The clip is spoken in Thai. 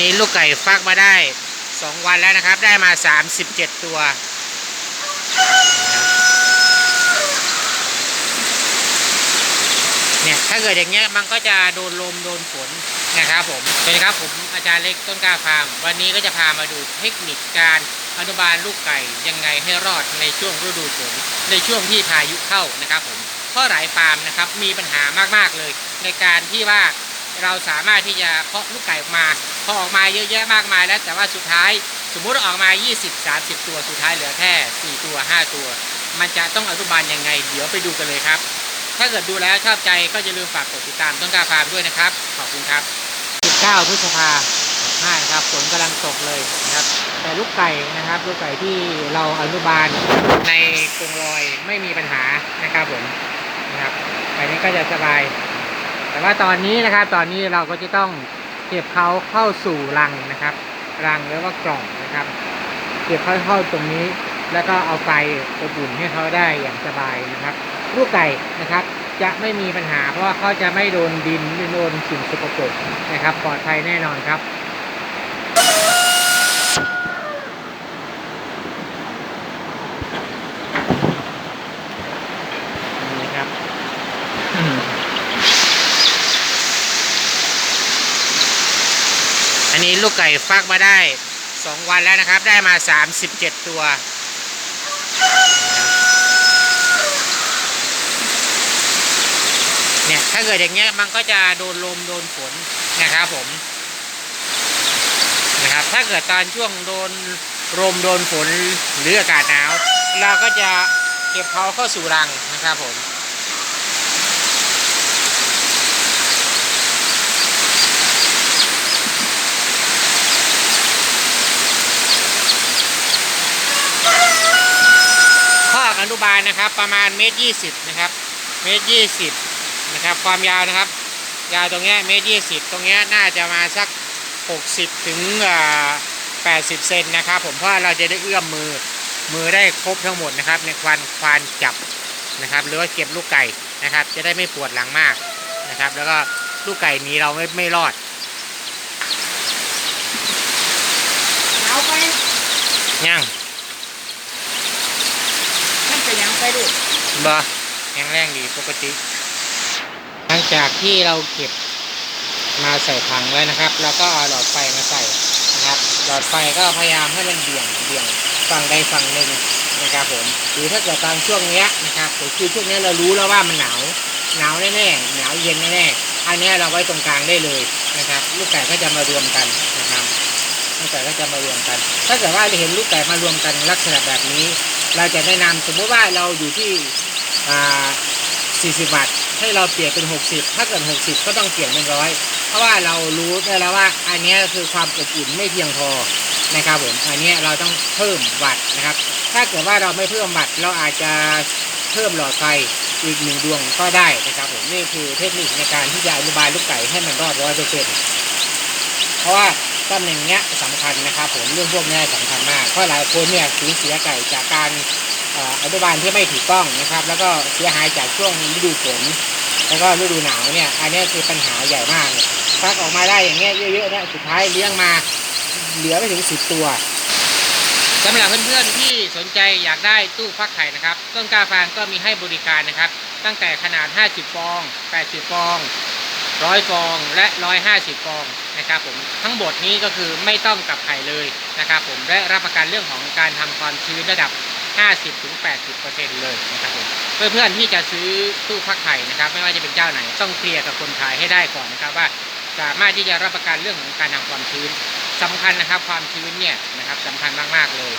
นี้ลูกไก่ฟักมาได้ 2 วันแล้วนะครับ ได้มา 37 ตัว เนี่ยถ้าเกิดอย่างเงี้ยมันก็จะโดนลมโดนฝนนะครับผมสวัสดีครับผมอาจารย์เล็กต้นกาฟาร์ม วันนี้ก็จะพามาดูเทคนิคการอนุบาลลูกไก่ยังไงให้รอดในช่วงฤดูฝนในช่วงที่พายุเข้านะครับผมเพราะหลายฟาร์มนะครับมีปัญหามากๆเลยในการที่ว่า เราสามารถที่จะเพาะลูกไก่ออกมาพอออกมาเยอะแยะมากมายแล้ว แต่ว่าสุดท้ายสมมุติออกมา 20-30 ตัวสุดท้ายเหลือแค่ 4 ตัว 5 ตัว มันจะต้องอนุบาลยังไง เดี๋ยวไปดูกันเลยครับ ถ้าเกิดดูแล้วชอบใจก็อย่าลืมฝากกดติดตามต้นกาฟาร์มด้วยนะครับ ขอบคุณครับ 19 พฤษภาคมนะครับฝนกำลังตกเลยนะครับ แต่ลูกไก่นะครับลูกไก่ที่เราอนุบาลในกรงลอยไม่มีปัญหานะครับผมนะครับไปนี้ก็จะสบาย แต่ว่าตอนนี้นะครับตอนนี้เราก็จะต้องเก็บเขาเข้าสู่รังนะครับ รังแล้วก็กล่องนะครับ เก็บเขาเข้าตรงนี้ แล้วก็เอาไปอบอุ่นให้เขาได้อย่างสบายนะครับ ลูกไก่นะครับจะไม่มีปัญหาเพราะว่าเขาจะไม่โดนดินไม่โดนสิ่งสกปรกนะครับ ปลอดภัยแน่นอนครับ นี่ครับอืมอั นนี้ลูกไก่ฟักมาได้ 2 วันแล้วนะครับ ได้มา 37 ตัว เนี่ยถ้าเกิดอย่างเงี้ยมันก็จะโดนลมโดนฝนนะครับผมนะครับถ้าเกิดตอนช่วงโดนลมโดนฝนหรืออากาศหนาว เราก็จะเก็บเขาเข้าสู่รังนะครับผมข้อกอนุ บาลนะครับ ประมาณเมตรยี่สิบนะครับเมตรยี่สิบนะครับ ความยาวนะครับ ยาวตรงเนี้ยเมตรยี่สิบตรงเนี้ยน่าจะมาสักหกสิบถึงแปดสิบเซนนะครับ ผมเพราะว่าเราจะได้เอื้อมมือมือได้ครบทั้งหมดนะครับ ในควันควานจับนะครับ หรือว่าเก็บลูกไก่นะครับ จะได้ไม่ปวดหลังมากนะครับ แล้วก็ลูกไก่หนี้เราไม่ไม่รอดเอาไปย่าง มันจะยังไปดู บอแข็งแรงดีปกติ หลังจากที่เราเก็บมาใส่ถังไว้นะครับ แล้วก็เอาหลอดไฟมาใส่นะครับ หลอดไฟก็พยายามให้มันเบี่ยงเบี่ยงฝั่งใดฝั่งหนึ่งนะครับผมหรือถ้าเกิดตอนช่วงเนี้ยนะครับคือช่วงเนี้ยเรารู้แล้วว่ามันหนาวหนาวแน่ๆหนาวเย็นแน่ๆอันนี้เราไว้ตรงกลางได้เลยนะครับ ลูกไก่ก็จะมารวมกันนะครับลูกไก่ก็จะมารวมกัน ถ้าเกิดว่าเราเห็นลูกไก่มารวมกันลักษณะแบบนี้ เราจะแนะนำสมมติว่าเราอยู่ที่ 40บาทให้เราเปลี่ยนเป็น 60 ถ้าเกิด 60 ก็ต้องเปลี่ยนเป็นร้อยเพราะว่าเรารู้ได้แล้วว่าอันนี้คือความอบอุ่นไม่เพียงพอนะครับผมอันนี้เราต้องเพิ่มวัตต์นะครับ ถ้าเกิดว่าเราไม่เพิ่มวัตต์เราอาจจะเพิ่มหลอดไฟอีกหนึ่งดวงก็ได้นะครับผมนี่คือเทคนิคในการที่จะอนุบาลลูกไก่ให้มันรอดร้อยเปอร์เซ็นต์เพราะว่าตำแหน่งเนี้ยสำคัญนะครับผมเรื่องพวกนี้สำคัญมากเพราะหลายคนเนี่ยสูญเสียไก่จากการ อนุบาลที่ไม่ถูกต้องนะครับ แล้วก็เสียหายจากช่วงฤดูฝนแล้วก็ฤดูหนาวเนี่ยอันเนี้ยคือปัญหาใหญ่มากฟักออกมาได้อย่างเงี้ยเยอะๆเนี่ยสุดท้ายเลี้ยงมาเหลือไม่ถึงสิบตัวสำหรับเพื่อนๆที่สนใจอยากได้ตู้ฟักไข่นะครับ ต้นกาฟางก็มีให้บริการนะครับ ตั้งแต่ขนาด 50 ฟอง 80 ฟองร้อยฟองและร้อยห้าสิบฟองนะครับผมทั้งหมดนี้ก็คือไม่ต้องกลับไข่เลยนะครับผมและรับประกันเรื่องของการทำความชื้นระดับ 50-80%เลยนะครับผมเพื่อนๆที่จะซื้อตู้พักไข่นะครับ ไม่ว่าจะเป็นเจ้าไหนต้องเคลียร์กับคนขายให้ได้ก่อนนะครับว่าสามารถที่จะรับประกันเรื่องของการทำความชื้นสำคัญนะครับ ความชื้นเนี่ยนะครับสำคัญมากๆเลย